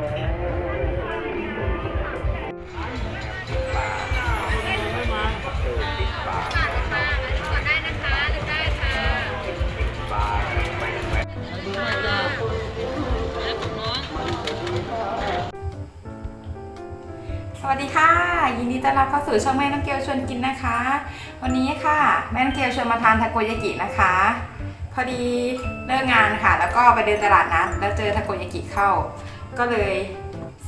สวัสดีค่ะ ยินดีต้อนรับเข้าสู่ช่องแม่น้องเกลชวนกินนะคะ วันนี้ค่ะ แม่น้องเกลชวนมาทานทาโกยากินะคะ พอดีเลิกงานค่ะ แล้วก็ไปเดินตลาดนัดแล้วเจอทาโกยากิเข้า ก็เลย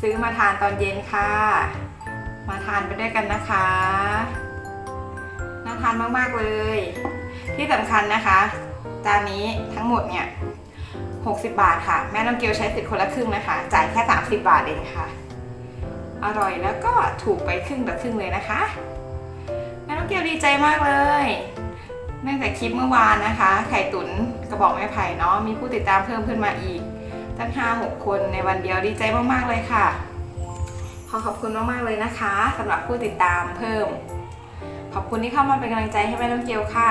ซื้อมาทานตอนเย็นค่ะ มาทานไปด้วยกันนะคะน่าทานมากๆเลย ที่สำคัญนะคะจานนี้ทั้งหมดเนี่ย60 บาทค่ะ แม่น้องเกลใช้สิทธิ์คนละครึ่งนะคะ จ่ายแค่ 30 บาทเองค่ะ อร่อยแล้วก็ถูกไปครึ่งต่อครึ่งเลยนะคะ แม่น้องเกลดีใจมากเลยเนื่องจากคลิปเมื่อวานนะคะ ไข่ตุ๋นกระบอกไม้ไผ่เนาะมีผู้ติดตามเพิ่มขึ้นมาอีก ตั้ง5-6 คนในวันเดียวดีใจมากๆเลยค่ะ ขอขอบคุณมากๆเลยนะคะสำหรับผู้ติดตามเพิ่ม ขอบคุณที่เข้ามาเป็นกำลังใจให้แม่น้องเกลค่ะ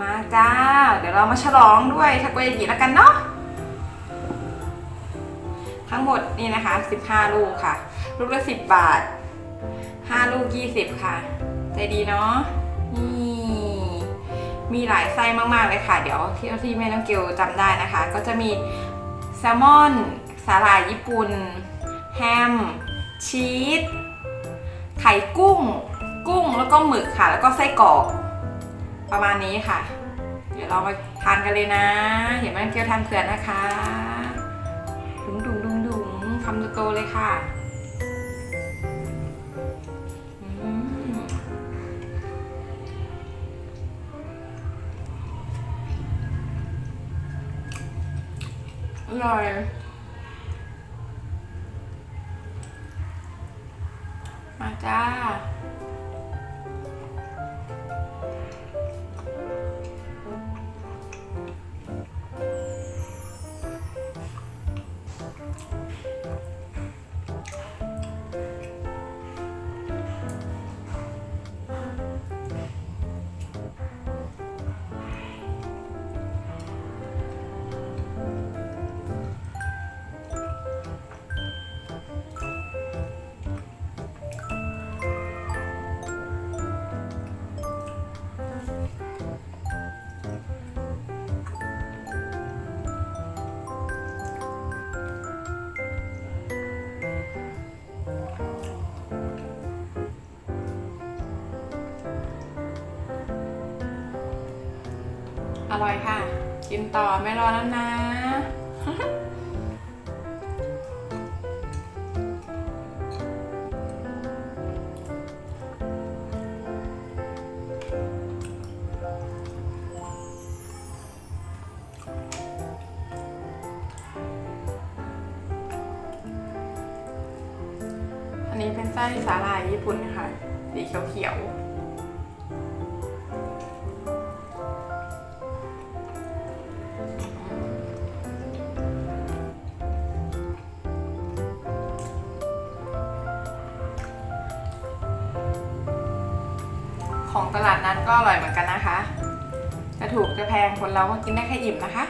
มาจ้า เดี๋ยวเรามาฉลองด้วยทาโกยากิแล้วกันเนาะทั้งหมดนี่นะคะ 15 ลูกค่ะ ลูกละ 10 บาท 5 ลูก 20 ค่ะ ใจดีเนาะนี่มีหลายไส้มากๆเลยค่ะ เดี๋ยวที่ที่แม่น้องเกลจำได้นะคะ ก็จะมี แซลมอน สาหร่ายญี่ปุ่น แฮม ชีส ไข่กุ้ง กุ้งแล้วก็หมึกค่ะ แล้วก็ไส้กรอก ประมาณนี้ค่ะ เดี๋ยวเรามาทานกันเลยนะ เห็นแม่น้องเกลทานเผื่อนะคะ ดุงดุงดุงดุงคำโตเลยค่ะ อร่อยมาจ้า ร่อยค่ะ กินต่อไม่รอแล้วนะอันนี้เป็นไส้สาหร่ายญี่ปุ่นค่ะสีเขียวๆ ของตลาดนั้นก็อร่อยเหมือนกันนะคะ จะถูกจะแพงคนเราก็กินได้แค่อิ่มนะคะ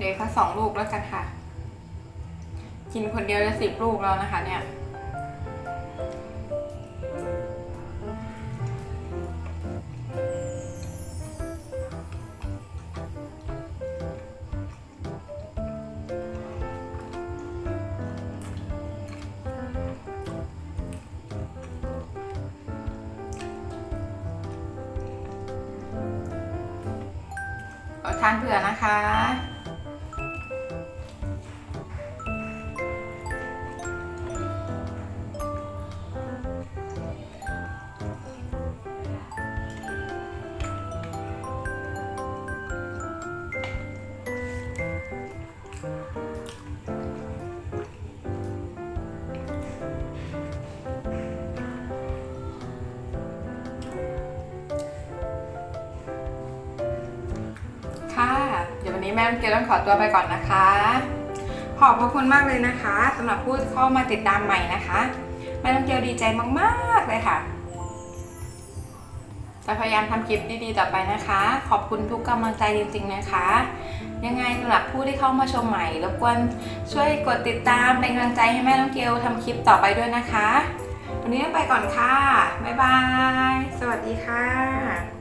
เดี๋ยวสักสองลูกแล้วกันค่ะ กินคนเดียวจะสิบลูกแล้วนะคะ เนี่ยทานเผื่อนะคะ นี้แม่น้องเกลต้องขอตัวไปก่อนนะคะ ขอบพระคุณมากเลยนะคะสำหรับผู้เข้ามาติดตามใหม่นะคะแม่น้องเกลดีใจมากๆเลยค่ะจะพยายามทำคลิปดีๆต่อไปนะคะ ขอบคุณทุกกำลังใจจริง ๆนะคะ ยังไงสำหรับผู้ที่เข้ามาชมใหม่รบกวนช่วยกดติดตามเป็นกำลังใจให้แม่น้องเกลทำคลิปต่อไปด้วยนะคะ วันนี้ต้องไปก่อนค่ะ บ๊ายบาย สวัสดีค่ะ